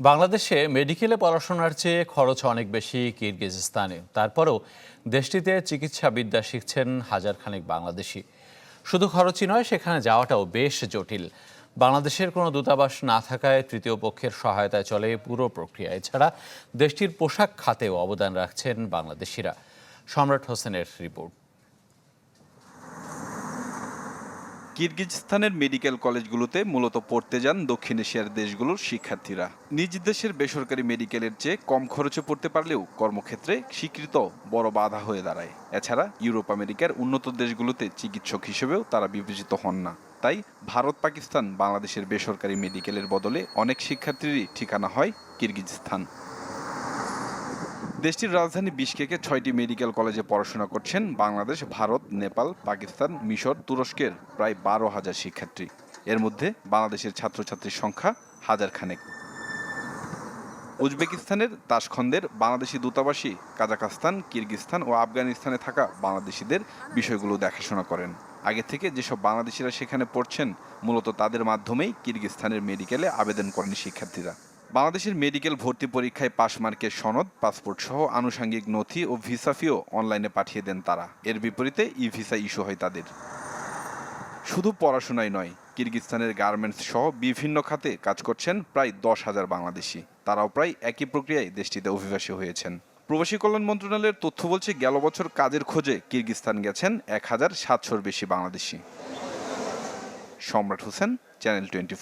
বাংলাদেশে মেডিকেলে পড়াশোনার চেয়ে খরচ অনেক বেশি কিরগিজস্তানে। তারপরেও দেশটিতে চিকিৎসাবিদ্যা শিখছেন হাজার খানেক বাংলাদেশি। শুধু খরচই নয়, সেখানে যাওয়াটাও বেশ জটিল। বাংলাদেশের কোনো দূতাবাস না থাকায় তৃতীয় পক্ষের সহায়তায় চলে পুরো প্রক্রিয়া। এছাড়া দেশটির পোশাক খাতেও অবদান রাখছেন বাংলাদেশিরা। সম্রাট হোসেনের রিপোর্ট। কিরগিজস্তানের মেডিকেল কলেজগুলোতে মূলত পড়তে যান দক্ষিণ এশিয়ার দেশগুলোর শিক্ষার্থীরা। নিজ দেশের বেসরকারি মেডিকেলের চেয়ে কম খরচে পড়তে পারলেও কর্মক্ষেত্রে স্বীকৃত বড় বাধা হয়ে দাঁড়ায়। এছাড়া ইউরোপ আমেরিকার উন্নত দেশগুলোতে চিকিৎসক হিসেবেও তারা বিবেচিত হন না। তাই ভারত, পাকিস্তান, বাংলাদেশের বেসরকারি মেডিকেলের বদলে অনেক শিক্ষার্থীরই ঠিকানা হয় কিরগিজস্তান। দেশটির রাজধানী বিশকেকে ছয়টি মেডিকেল কলেজে পড়াশোনা করছেন বাংলাদেশ, ভারত, নেপাল, পাকিস্তান, মিশর, তুরস্কের প্রায় বারো হাজার শিক্ষার্থী। এর মধ্যে বাংলাদেশের ছাত্রছাত্রীর সংখ্যা হাজার খানেক। উজবেকিস্তানের তাসখন্দের বাংলাদেশি দূতাবাসী কাজাকাস্তান কিরগিস্তান ও আফগানিস্তানে থাকা বাংলাদেশিদের বিষয়গুলো দেখাশোনা করেন। আগে থেকে যেসব বাংলাদেশিরা সেখানে পড়ছেন, মূলত তাদের মাধ্যমেই কিরগিস্তানের মেডিকেলে আবেদন করেন শিক্ষার্থীরা। বাংলাদেশের মেডিকেল ভর্তি পরীক্ষায় পাশ মার্কের সনদ, পাসপোর্ট সহ আনুষঙ্গিক নথি ও ভিসা ফিও অনলাইনে পাঠিয়ে দেন তারা। এর বিপরীতে ই ভিসা ইস্যু হয় তাদের। শুধু পড়াশোনাই নয় কিরগিস্তানের গার্মেন্টস সহ বিভিন্ন খাতে কাজ করছেন প্রায় দশ হাজার বাংলাদেশি। তারাও প্রায় একই প্রক্রিয়ায় দেশটিতে অভিবাসী হয়েছেন। প্রবাসী কল্যাণ মন্ত্রণালয়ের তথ্য বলছে, গেল বছর কাজের খোঁজে কিরগিস্তান গেছেন এক হাজার সাতশোর বেশি বাংলাদেশি। সম্রাট হোসেন, চ্যানেল টোয়েন্টি